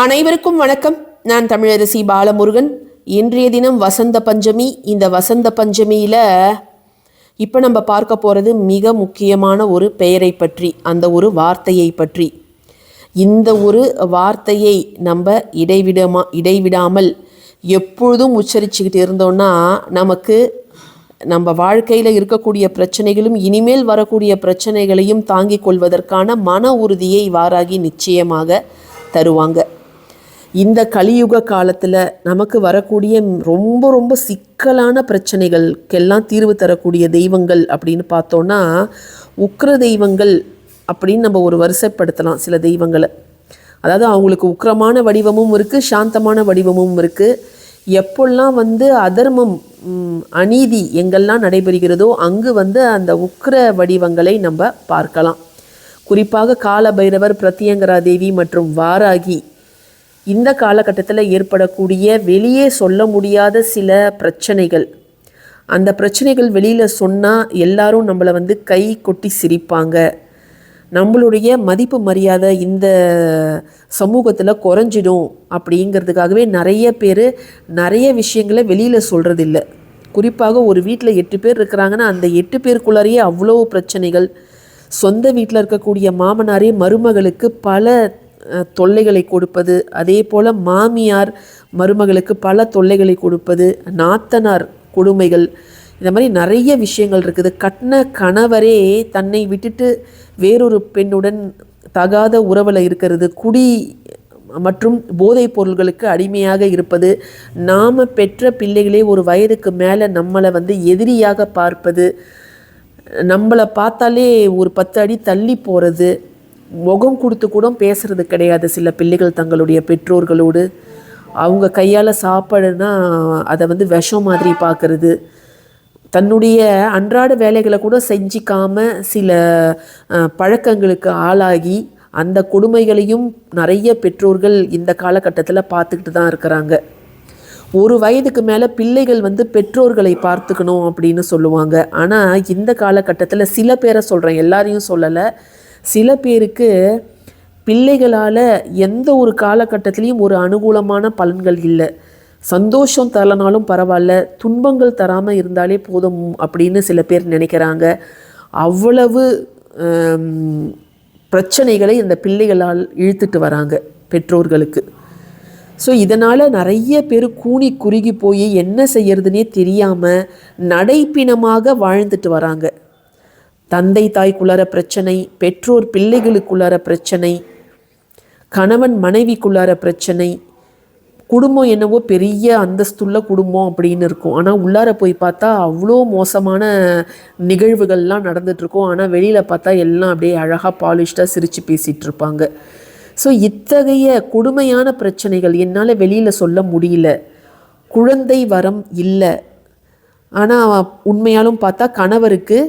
அனைவருக்கும் வணக்கம். நான் தமிழரசி பாலமுருகன். இன்றைய தினம் வசந்த பஞ்சமி. இந்த வசந்த பஞ்சமியில் இப்போ நம்ம பார்க்க போகிறது மிக முக்கியமான ஒரு பெயரை பற்றி அந்த ஒரு வார்த்தையை பற்றி. இந்த ஒரு வார்த்தையை நம்ம இடைவிடமா இடைவிடாமல் எப்பொழுதும் உச்சரிச்சுக்கிட்டு இருந்தோம்னா நமக்கு நம்ம வாழ்க்கையில் இருக்கக்கூடிய பிரச்சனைகளும் இனிமேல் வரக்கூடிய பிரச்சனைகளையும் தாங்கிக் கொள்வதற்கான மன உறுதியை வாராகி நிச்சயமாக தருவாங்க. இந்த கலியுக காலத்தில் நமக்கு வரக்கூடிய ரொம்ப ரொம்ப சிக்கலான பிரச்சனைகளுக்கெல்லாம் தீர்வு தரக்கூடிய தெய்வங்கள் அப்படின்னு பார்த்தோன்னா உக்ர தெய்வங்கள் அப்படின்னு நம்ம ஒரு வரிசைப்படுத்தலாம் சில தெய்வங்களை. அதாவது அவங்களுக்கு உக்கிரமான வடிவமும் இருக்குது சாந்தமான வடிவமும் இருக்குது எப்பெல்லாம் வந்து அதர்மம் அநீதி எங்கெல்லாம் நடைபெறுகிறதோ அங்கு வந்து அந்த உக்கிர வடிவங்களை நம்ம பார்க்கலாம். குறிப்பாக காலபைரவர் பிரத்யங்கரா தேவி மற்றும் வாராகி இந்த காலகட்டத்தில் ஏற்படக்கூடிய வெளியே சொல்ல முடியாத சில பிரச்சனைகள். அந்த பிரச்சனைகள் வெளியில் சொன்னால் எல்லாரும் நம்மளை வந்து கை கொட்டி சிரிப்பாங்க. நம்மளுடைய மதிப்பு மரியாதை இந்த சமூகத்தில் குறைஞ்சிடும் அப்படிங்கிறதுக்காகவே நிறைய பேர் நிறைய விஷயங்களை வெளியில் சொல்கிறதில்ல குறிப்பாக ஒரு வீட்டில் எட்டு பேர் இருக்கிறாங்கன்னா அந்த எட்டு பேருக்குள்ளாரையே அவ்வளோ பிரச்சனைகள். சொந்த வீட்டில் இருக்கக்கூடிய மாமனாரே மருமகளுக்கு பல தொல்லைகளை கொடுப்பது அதே போல் மாமியார் மருமகளுக்கு பல தொல்லைகளை கொடுப்பது நாத்தனார் கொடுமைகள் இந்த மாதிரி நிறைய விஷயங்கள் இருக்குது. கட்டின கணவரே தன்னை விட்டுட்டு வேறொரு பெண்ணுடன் தகாத உறவில் இருக்கிறது. குடி மற்றும் போதைப் பொருள்களுக்கு அடிமையாக இருப்பது நாம் பெற்ற பிள்ளைகளே ஒரு வயதுக்கு மேலே நம்மளை வந்து எதிரியாக பார்ப்பது நம்மளை பார்த்தாலே ஒரு பத்து அடி தள்ளி போகிறது முகம் கொடுத்து கூட பேசுறது கிடையாது. சில பிள்ளைகள் தங்களுடைய பெற்றோர்களோடு. அவங்க கையால் சாப்பாடுனா அதை வந்து விஷம் மாதிரி பார்க்கறது. தன்னுடைய அன்றாட வேலைகளை கூட செஞ்சிக்காம சில பழக்கங்களுக்கு ஆளாகி அந்த கொடுமைகளையும் நிறைய பெற்றோர்கள் இந்த காலகட்டத்தில் பார்த்துக்கிட்டு தான் இருக்கிறாங்க. ஒரு வயதுக்கு மேலே பிள்ளைகள் வந்து பெற்றோர்களை பார்த்துக்கணும் அப்படின்னு சொல்லுவாங்க. ஆனால் இந்த காலகட்டத்தில் சில பேரை சொல்கிறேன் எல்லாரையும் சொல்லலை. சில பேருக்கு பிள்ளைகளால் எந்த ஒரு காலகட்டத்திலையும் ஒரு அனுகூலமான பலன்கள் இல்லை. சந்தோஷம் தரலனாலும் பரவாயில்ல துன்பங்கள் தராமல் இருந்தாலே போதும் அப்படின்னு சில பேர் நினைக்கிறாங்க. அவ்வளவு பிரச்சனைகளை இந்த பிள்ளைகளால் இழுத்துட்டு வராங்க பெற்றோர்களுக்கு. ஸோ இதனால் நிறைய பேர் கூனி குறுகி போய் என்ன செய்யறதுனே தெரியாமல் நடைப்பிணமாக வாழ்ந்துட்டு வராங்க. தந்தை தாய்க்குள்ளார பிரச்சனை பெற்றோர் பிள்ளைகளுக்குள்ளார பிரச்சனை கணவன் மனைவிக்குள்ளார பிரச்சனை குடும்பம் என்னவோ பெரிய அந்தஸ்துள்ள குடும்பம் அப்படின்னு இருக்கும். ஆனால் உள்ளார போய் பார்த்தா அவ்வளோ மோசமான நிகழ்வுகள்லாம் நடந்துட்டுருக்கும். ஆனால் வெளியில் பார்த்தா எல்லாம் அப்படியே அழகாக பாலிஷ்டாக சிரித்து பேசிகிட்டு இருப்பாங்க ஸோ இத்தகைய கொடுமையான பிரச்சனைகள் என்னால் வெளியில் சொல்ல முடியல. குழந்தை வரம் இல்லை. ஆனால் உண்மையாலும் பார்த்தா கணவருக்கு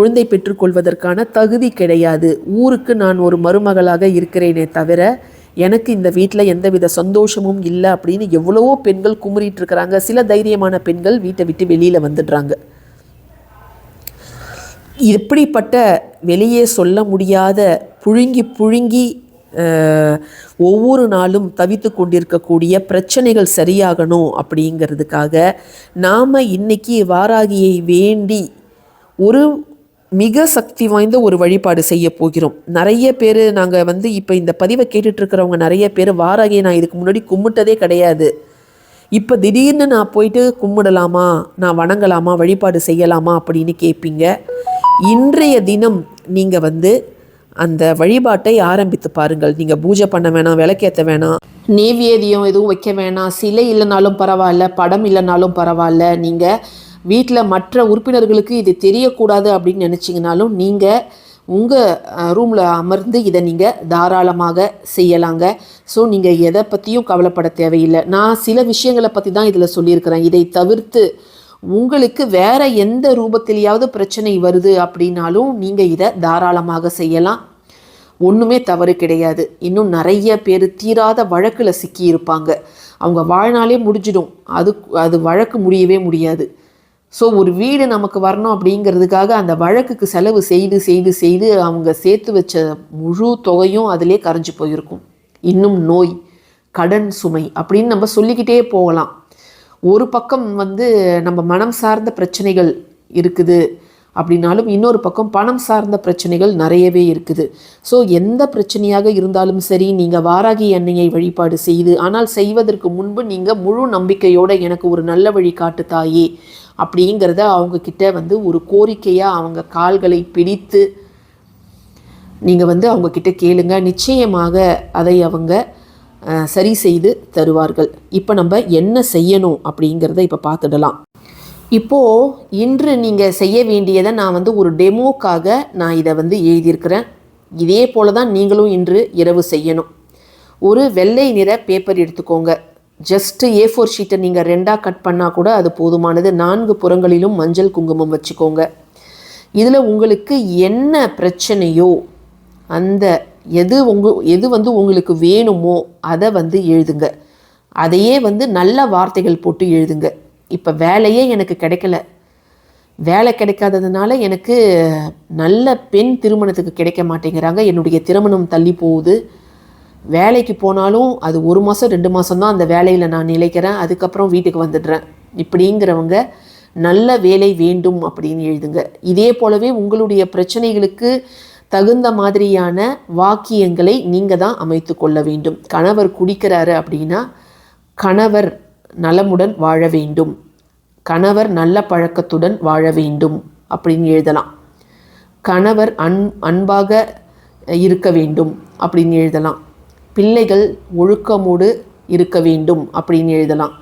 குழந்தை பெற்றுக்கொள்வதற்கான தகுதி கிடையாது. ஊருக்கு நான் ஒரு மருமகளாக இருக்கிறேனே தவிர எனக்கு இந்த வீட்டில் எந்தவித சந்தோஷமும் இல்லை அப்படின்னு எவ்வளவோ பெண்கள் குமுறிட்டு இருக்கிறாங்க. சில தைரியமான பெண்கள் வீட்டை விட்டு வெளியில் வந்துடுறாங்க. இப்படிப்பட்ட வெளியே சொல்ல முடியாத புழுங்கி புழுங்கி ஒவ்வொரு நாளும் தவித்து கொண்டிருக்கக்கூடிய பிரச்சனைகள் சரியாகணும் அப்படிங்கிறதுக்காக நாம் இன்னைக்கு வாராகியை வேண்டி ஒரு மிக சக்தி வாய்ந்த ஒரு வழிபாடு செய்ய போகிறோம். நிறைய பேர் நாங்கள் வந்து இப்போ இந்த பதிவை கேட்டுட்ருக்கிறவங்க நிறைய பேர் வாராகியை நான் இதுக்கு முன்னாடி கும்பிட்டதே கிடையாது. இப்போ திடீர்னு நான் போயிட்டு கும்பிடலாமா நான் வணங்கலாமா வழிபாடு செய்யலாமா அப்படின்னு கேட்பீங்க இன்றைய தினம் நீங்கள் வந்து அந்த வழிபாட்டை ஆரம்பித்து பாருங்கள். நீங்கள் பூஜை பண்ண வேணாம் விளக்கேற்ற வேணாம். நேவேதியம் எதுவும் வைக்க வேணாம். சிலை இல்லைனாலும் பரவாயில்ல படம் இல்லைனாலும் பரவாயில்ல. நீங்கள் வீட்டில் மற்ற உறுப்பினர்களுக்கு இது தெரியக்கூடாது அப்படின்னு நினச்சிங்கனாலும் நீங்கள் உங்கள் ரூமில் அமர்ந்து இதை நீங்கள் தாராளமாக செய்யலாங்க. ஸோ நீங்கள் எதை பற்றியும் கவலைப்பட தேவையில்லை. நான் சில விஷயங்களை பற்றி தான் இதில் சொல்லியிருக்கிறேன். இதை தவிர்த்து உங்களுக்கு வேற எந்த ரூபத்திலேயாவது பிரச்சனை வருது அப்படின்னாலும் நீங்கள் இதை தாராளமாக செய்யலாம். ஒன்றுமே தவறு கிடையாது. இன்னும் நிறைய பேர் தீராத வழக்கில் சிக்கியிருப்பாங்க. அவங்க வாழ்நாளே முடிஞ்சிடும். அது அது வழக்கு முடியவே முடியாது. ஸோ ஒரு வீடு நமக்கு வரணும் அப்படிங்கிறதுக்காக அந்த வழக்குக்கு செலவு செய்து செய்து செய்து அவங்க சேர்த்து வச்ச முழு தொகையும் அதிலே கரைஞ்சு போயிருக்கும். இன்னும் நோய் கடன் சுமை அப்படின்னு நம்ம சொல்லிக்கிட்டே போகலாம். ஒரு பக்கம் வந்து நம்ம மனம் சார்ந்த பிரச்சனைகள் இருக்குது அப்படின்னாலும் இன்னொரு பக்கம் பணம் சார்ந்த பிரச்சனைகள் நிறையவே இருக்குது. ஸோ எந்த பிரச்சனையாக இருந்தாலும் சரி நீங்கள் வாராகி எண்ணெயை வழிபாடு செய்து ஆனால் செய்வதற்கு முன்பு நீங்கள் முழு நம்பிக்கையோடு எனக்கு ஒரு நல்ல வழி காட்டு தாயே அப்படிங்கிறத அவங்க கிட்ட வந்து ஒரு கோரிக்கையாக அவங்க கால்களை பிடித்து நீங்கள் வந்து அவங்க கிட்ட கேளுங்க. நிச்சயமாக அதை அவங்க சரி செய்து தருவார்கள். இப்போ நம்ம என்ன செய்யணும் அப்படிங்கிறத இப்போ பார்த்துடலாம். இப்போது இன்று நீங்கள் செய்ய வேண்டியதை நான் வந்து ஒரு டெமோக்காக நான் இதை வந்து எழுதியிருக்கிறேன். இதே போல தான் நீங்களும் இன்று இரவு செய்யணும். ஒரு வெள்ளை நிற பேப்பர் எடுத்துக்கோங்க. ஜஸ்ட்டு ஏ ஃபோர் ஷீட்டை நீங்கள் ரெண்டாக கட் பண்ணால் கூட அது போதுமானது. நான்கு புறங்களிலும் மஞ்சள் குங்குமம் வச்சுக்கோங்க. இதில் உங்களுக்கு என்ன பிரச்சனையோ அந்த எது உங்க எது வந்து உங்களுக்கு வேணுமோ அதை வந்து எழுதுங்க. அதையே வந்து நல்ல வார்த்தைகள் போட்டு எழுதுங்க. இப்போ வேலையே எனக்கு கிடைக்கல. வேலை கிடைக்காததுனால எனக்கு நல்ல பெண் திருமணத்துக்கு கிடைக்க மாட்டேங்கிறாங்க. என்னுடைய திருமணம் தள்ளி போகுது. வேலைக்கு போனாலும் அது ஒரு மாதம் ரெண்டு மாதம் தான் அந்த வேலையில் நான் நிலைக்கிறேன். அதுக்கப்புறம் வீட்டுக்கு வந்துடுறேன். இப்படிங்கிறவங்க நல்ல வேலை வேண்டும் அப்படின்னு எழுதுங்க. இதே போலவே உங்களுடைய பிரச்சனைகளுக்கு தகுந்த மாதிரியான வாக்கியங்களை நீங்கள் தான் அமைத்து கொள்ள வேண்டும். கணவர் குடிக்கிறாரு அப்படின்னா கணவர் நலமுடன் வாழ வேண்டும். கணவர் நல்ல பழக்கத்துடன் வாழ வேண்டும் அப்படின்னு எழுதலாம். கணவர் அன் அன்பாக இருக்க வேண்டும் அப்படின்னு எழுதலாம். பிள்ளைகள் ஒழுக்கமோடு இருக்க வேண்டும் அப்படின்னு எழுதலாம்.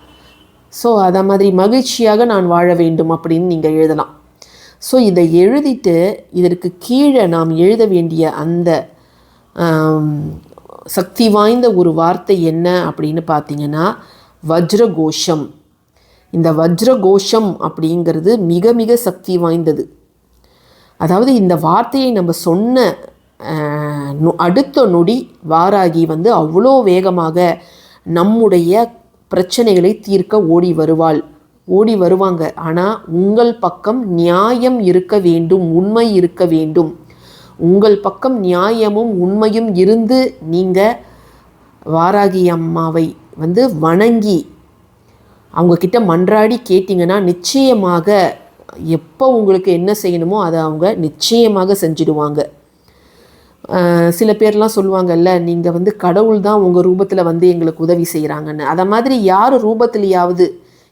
ஸோ அதை மாதிரி மகிழ்ச்சியாக நான் வாழ வேண்டும் அப்படின்னு நீங்கள் எழுதலாம். ஸோ இதை எழுதிட்டு இதற்கு கீழே நாம் எழுத வேண்டிய அந்த சக்தி வாய்ந்த ஒரு வார்த்தை என்ன அப்படின்னு பார்த்தீங்கன்னா வஜ்ரகோஷம். இந்த வஜ்ரகோஷம் அப்படிங்கிறது மிக மிக சக்தி வாய்ந்தது. அதாவது இந்த வார்த்தையை நம்ம சொன்ன அடுத்த நொடி வாராகி வந்து அவ்வளோ வேகமாக நம்முடைய பிரச்சனைகளை தீர்க்க ஓடி வருவாள். ஓடி வருவாங்க. ஆனால் உங்கள் பக்கம் நியாயம் இருக்க வேண்டும் உண்மை இருக்க வேண்டும். உங்கள் பக்கம் நியாயமும் உண்மையும் இருந்து நீங்கள் வாராகி அம்மாவை வந்து வணங்கி அவங்கக்கிட்ட மன்றாடி கேட்டிங்கன்னா நிச்சயமாக எப்போ உங்களுக்கு என்ன செய்யணுமோ அதை அவங்க நிச்சயமாக செஞ்சிடுவாங்க. சில பேர்லாம் சொல்லுவாங்கல்ல நீங்கள் வந்து கடவுள் தான் உங்கள் ரூபத்தில் வந்து எங்களுக்கு உதவி செய்கிறாங்கன்னு அதை மாதிரி யார் ரூபத்திலேயாவது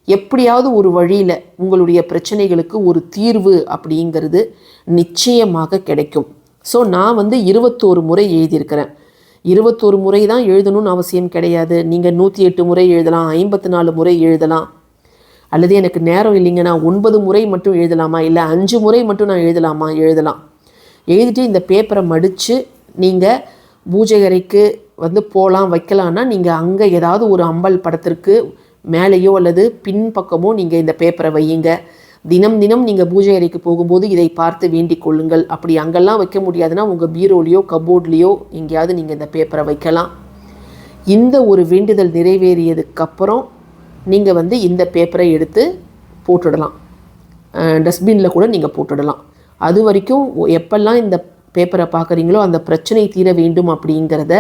எப்படியாவது ஒரு வழியில் உங்களுடைய பிரச்சனைகளுக்கு ஒரு தீர்வு அப்படிங்கிறது நிச்சயமாக கிடைக்கும். ஸோ நான் வந்து இருபத்தோரு முறை எழுதியிருக்கிறேன். இருபத்தோரு முறை தான் எழுதணும்னு அவசியம் கிடையாது. நீங்கள் நூற்றி எட்டு முறை எழுதலாம் ஐம்பத்தி நாலு முறை எழுதலாம். அல்லது எனக்கு நேரம் இல்லைங்க நான் ஒன்பது முறை மட்டும் எழுதலாமா? இல்லை அஞ்சு முறை மட்டும் நான் எழுதலாமா? எழுதலாம். எழுதிட்டு இந்த பேப்பரை மடித்து நீங்கள் பூஜை அறைக்கு வந்து போகலாம் வைக்கலான்னா நீங்கள் அங்கே ஏதாவது ஒரு அம்பல் படத்திற்கு மேலேயோ அல்லது பின்பக்கமோ நீங்கள் இந்த பேப்பரை வையுங்க. தினம் தினம் நீங்கள் பூஜை அறைக்கு போகும்போது இதை பார்த்து வேண்டிக் கொள்ளுங்கள். அப்படி அங்கெல்லாம் வைக்க முடியாதுன்னா உங்கள் பீரோலையோ கபோர்ட்லேயோ எங்கேயாவது நீங்கள் இந்த பேப்பரை வைக்கலாம். இந்த ஒரு வேண்டுதல் நிறைவேறியதுக்கப்புறம் நீங்கள் வந்து இந்த பேப்பரை எடுத்து போட்டுடலாம். டஸ்ட்பினில் கூட நீங்கள் போட்டுடலாம். அது வரைக்கும் எப்பெல்லாம் இந்த பேப்பரை பார்க்குறீங்களோ அந்த பிரச்சனை தீர வேண்டும் அப்படிங்கிறத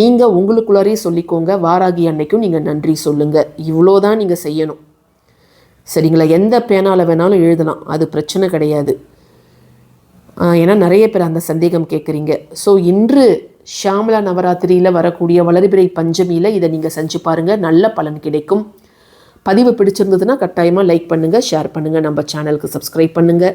நீங்கள் உங்களுக்குள்ளாரே சொல்லிக்கோங்க. வாராகி அன்னைக்கும் நீங்கள் நன்றி சொல்லுங்கள் இவ்வளோ தான் நீங்கள் செய்யணும். சரிங்களா? எந்த பேனாவில் வேணாலும் எழுதலாம். அது பிரச்சனை கிடையாது. ஏன்னா நிறைய பேர் அந்த சந்தேகம் கேட்குறீங்க. ஸோ இன்று ஷாமலா நவராத்திரியில் வரக்கூடிய வளர்பிறை பஞ்சமியில் இதை நீங்கள் செஞ்சு பாருங்கள் நல்ல பலன் கிடைக்கும். பதிவு பிடிச்சிருந்ததுன்னா கட்டாயமாக லைக் பண்ணுங்கள் ஷேர் பண்ணுங்கள் நம்ம சேனலுக்கு சப்ஸ்கிரைப் பண்ணுங்கள்